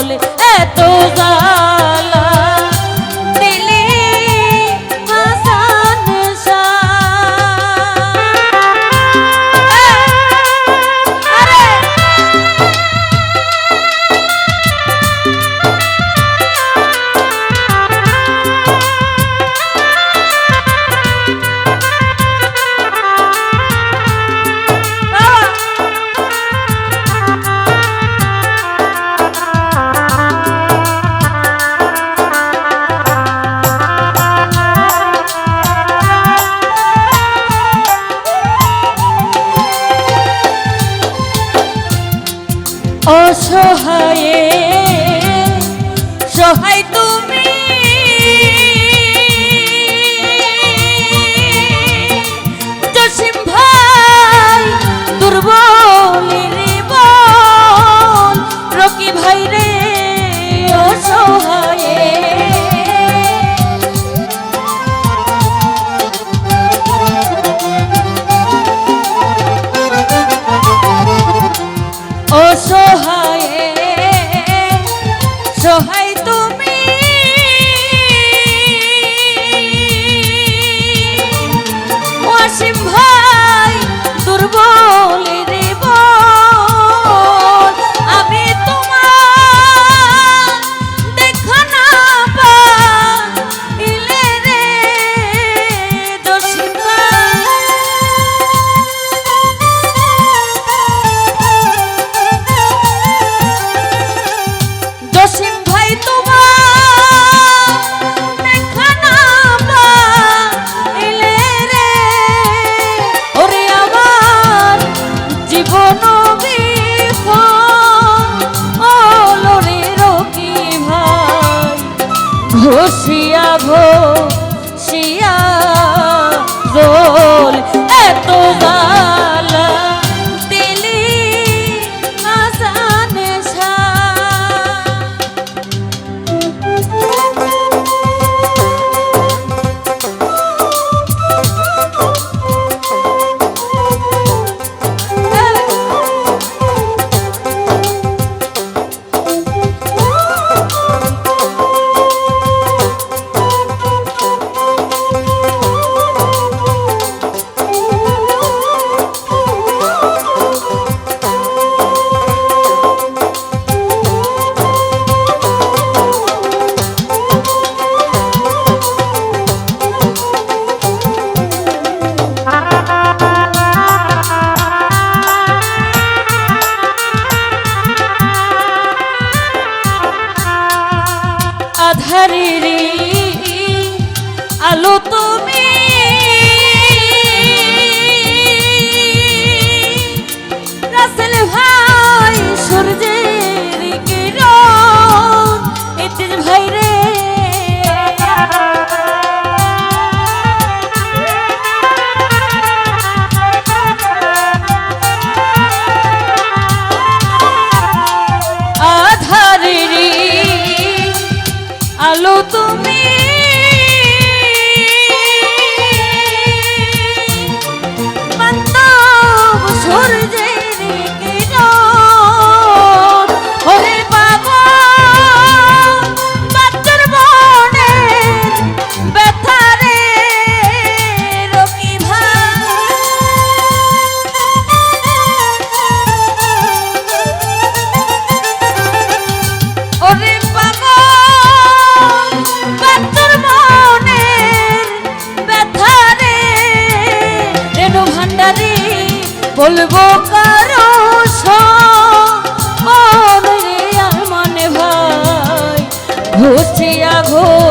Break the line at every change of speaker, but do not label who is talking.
বলে এত যা ঘুষিয়া ভো শিয়া বল এত বা হরিরে Hello, Tommy. বলব কারও মনে ভাই ঘুষিয়া ঘোষ